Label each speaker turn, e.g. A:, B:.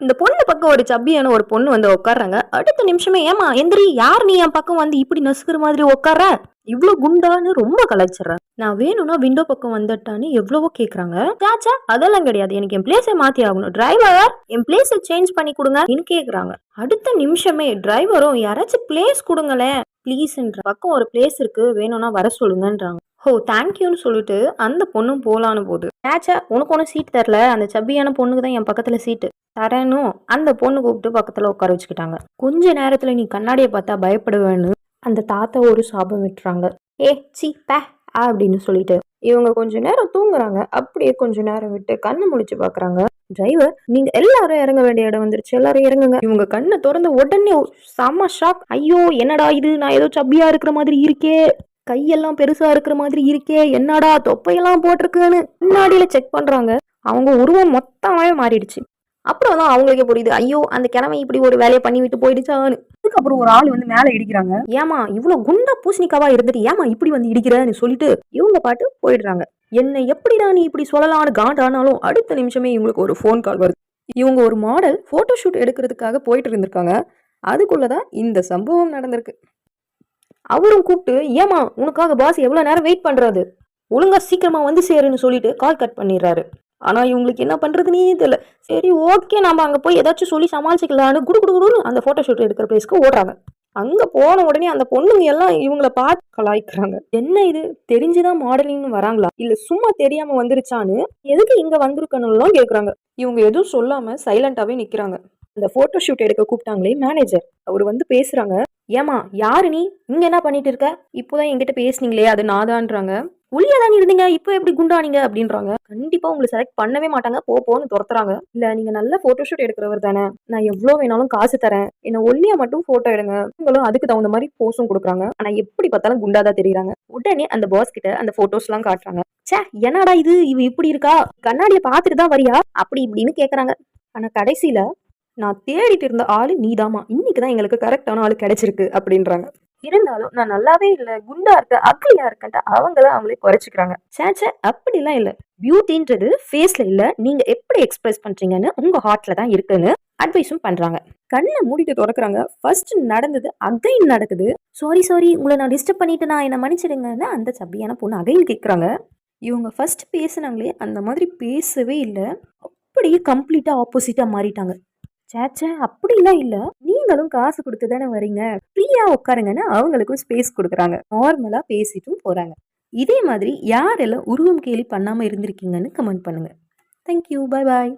A: இந்த பொண்ணு பக்கம் ஒரு சப்பியான ஒரு பொண்ணு வந்து உட்கார்றாங்க அடுத்த நிமிஷமே ஏமா எந்திரி யார் நீ? என் பக்கம் வந்து இப்படி நசுக்கிற மாதிரி உட்கார இவ்வளோ குண்டான்னு ரொம்ப கலாய்ச்சிடுறேன் நான் வேணும்னா விண்டோ பக்கம் வந்துட்டான்னு எவ்வளவோ கேக்குறாங்க. சாச்சா அதெல்லாம் கிடையாது. எனக்கு என் பிளேஸை மாத்தி ஆகணும். டிரைவர் என் பிளேஸை சேஞ்ச் பண்ணி கொடுங்க கேக்குறாங்க. அடுத்த நிமிஷமே டிரைவரும் யாராச்சும் பிளேஸ் கொடுங்களேன். ப்ளீஸ்ன்ற பக்கம் ஒரு பிளேஸ் இருக்கு. வேணும்னா வர சொல்லுங்கன்றாங்க. ஹோ தேங்க்யூன்னு சொல்லிட்டு அந்த பொண்ணும் போலான்னு போகுது. ஆச்சா உனக்கு ஒன்றும் சீட் தரல. அந்த சப்பியான பொண்ணுக்கு தான் என் பக்கத்தில் சீட்டு தரேனும். அந்த பொண்ணு கூப்பிட்டு பக்கத்தில் உட்கார வச்சுக்கிட்டாங்க. கொஞ்ச நேரத்தில் நீ கண்ணாடியை பார்த்தா பயப்படுவேன்னு அந்த தாத்தா ஒரு சாபம் விட்டுறாங்க. ஏ சி பே அப்படின்னு சொல்லிட்டு. இவங்க கொஞ்ச நேரம் தூங்குறாங்க. அப்படியே கொஞ்ச நேரம் விட்டு கண்ணை முழிச்சு பாக்குறாங்க. டிரைவர் நீங்க எல்லாரும் இறங்க வேண்டிய இடம் வந்துருச்சு. எல்லாரும் இறங்குங்க. இவங்க கண்ணை திறந்த உடனே செம்ம ஷாக். ஐயோ என்னடா இது? நான் ஏதோ சப்பியா இருக்கிற மாதிரி இருக்கே. கையெல்லாம் பெருசா இருக்கிற மாதிரி இருக்கே. என்னடா தொப்பையெல்லாம் போட்டிருக்குன்னு. முன்னாடியில செக் பண்றாங்க. அவங்க உருவம் மொத்தமாவே மாறிடுச்சு. அப்புறம் தான் அவங்களுக்கே புரியுது. ஐயோ அந்த கிழமை இப்படி ஒரு வேலையை பண்ணி விட்டு போயிடுச்சான்னு. அதுக்கப்புறம் ஒரு ஆள் வந்து மேல இடிக்கிறாங்க. ஏமா இவ்வளவு குண்டா பூசணிக்காவா இருந்துட்டு ஏமா இப்படி வந்து இடிக்கிறன்னு சொல்லிட்டு இவங்க பாட்டு போயிடுறாங்க. என்ன எப்படிடா நீ இப்படி சொல்லலாம்னு காண்டானாலும் அடுத்த நிமிஷமே இவங்களுக்கு ஒரு ஃபோன் கால் வருது. இவங்க ஒரு மாடல் போட்டோ ஷூட் எடுக்கிறதுக்காக போயிட்டு இருந்திருக்காங்க. அதுக்குள்ளதான் இந்த சம்பவம் நடந்திருக்கு. அவரும் கூப்பிட்டு ஏமா உனக்காக பாஸ் எவ்வளோ நேரம் வெயிட் பண்ணுறாரு ஒழுங்கா சீக்கிரமா வந்து சேருன்னு சொல்லிட்டு கால் கட் பண்ணிடுறாரு. ஆனால் இவங்களுக்கு என்ன பண்ணுறதுனே தெரியல. சரி ஓகே நம்ம அங்கே போய் ஏதாச்சும் சொல்லி சமாளிச்சிக்கலான்னு குடு குடு குடுன்னு அந்த ஃபோட்டோ ஷூட் எடுக்கிற பிளேஸ்க்கு ஓடுறாங்க. அங்கே போன உடனே அந்த பொண்ணுங்க எல்லாம் இவங்கள பார்த்து கலாய்க்கிறாங்க. என்ன இது? தெரிஞ்சுதான் மாடலிங்னு வராங்களா? இல்லை சும்மா தெரியாமல் வந்துருச்சான்னு எதுக்கு இங்கே வந்திருக்கணும்லாம் கேட்குறாங்க இவங்க எதுவும் சொல்லாமல் சைலண்ட்டாகவே நிற்கிறாங்க அந்த ஃபோட்டோ ஷூட் எடுக்க கூப்பிட்டாங்களே மேனேஜர் அவர் வந்து பேசுகிறாங்க ஏமா யாரு நீ? இங்கே என்ன பண்ணிட்டு இருக்க? இப்போதான் என்கிட்ட பேசுனீங்களே அது நாதான்றாங்க. ஒல்லியா தான் இருந்தீங்க? இப்போ எப்படி குண்டானீங்க? அப்படின்றாங்க. கண்டிப்பா உங்களை செலக்ட் பண்ணவே மாட்டாங்க. போ போன்னு துரத்துறாங்க. இல்ல நீங்க நல்ல போட்டோஷூட் எடுக்கிறவர் தானே. நான் எவ்வளவு வேணாலும் காசு தரேன். என்ன ஒல்லியா மட்டும் போட்டோ எடுங்க. உங்களும் அதுக்கு தகுந்த மாதிரி போஸும் கொடுக்குறாங்க. ஆனா எப்படி பார்த்தாலும் குண்டாதா தெரியுறாங்க. உடனே அந்த பாஸ் கிட்ட அந்த போட்டோஸ் எல்லாம் காட்டுறாங்க. ச்சே என்னடா இது? இவ இப்படி இருக்கா? கண்ணாடியை பார்த்துட்டு தான் வரியா? அப்படி இப்படின்னு கேக்குறாங்க. ஆனா கடைசியில நான் தேடிட்டு இருந்த ஆளு நீதாமா இன்னைக்கு தான் எங்களுக்கு கரெக்டான ஆளு கிடைச்சிருக்கு அப்படின்றாங்க. இருந்தாலும் நான் நல்லாவே இல்லை குண்டா இருக்க அக்லியா இருக்கேன்ட்டு அவங்கள அவங்களே குறைச்சிக்கிறாங்க. சேச்சே அப்படிலாம் இல்லை. பியூட்டின்றது ஃபேஸ்ல இல்லை நீங்க எப்படி எக்ஸ்பிரஸ் பண்றீங்கன்னு உங்க ஹார்ட்ல தான் இருக்குன்னு அட்வைஸும் பண்றாங்க. கண்ணை மூடிட்டு திறக்கறாங்க. ஃபர்ஸ்ட் நடந்தது அகைன் நடக்குது. சாரி சாரி உங்களை நான் டிஸ்டர்ப் பண்ணிட்டு நான் என்ன மன்னிச்சிடுங்கன்னு அந்த சப்பியான பொண்ணு அகைன் கேட்குறாங்க இவங்க ஃபர்ஸ்ட் பேசுனாங்களே அந்த மாதிரி பேசவே இல்லை. அப்படியே கம்ப்ளீட்டா ஆப்போசிட்டா மாறிட்டாங்க. சேச்சே அப்படிலாம் இல்லை. நீ நீங்களும் காசு கொடுத்து தானே வரீங்க ஃப்ரீயா உட்காருங்கன்னு அவங்களுக்கும் ஸ்பேஸ் கொடுக்குறாங்க. நார்மலா பேசிட்டும் போறாங்க. இதே மாதிரி யாரெல்லாம் உருவம் கேலி பண்ணாம இருந்திருக்கீங்கன்னு கமெண்ட் பண்ணுங்க. Thank you bye bye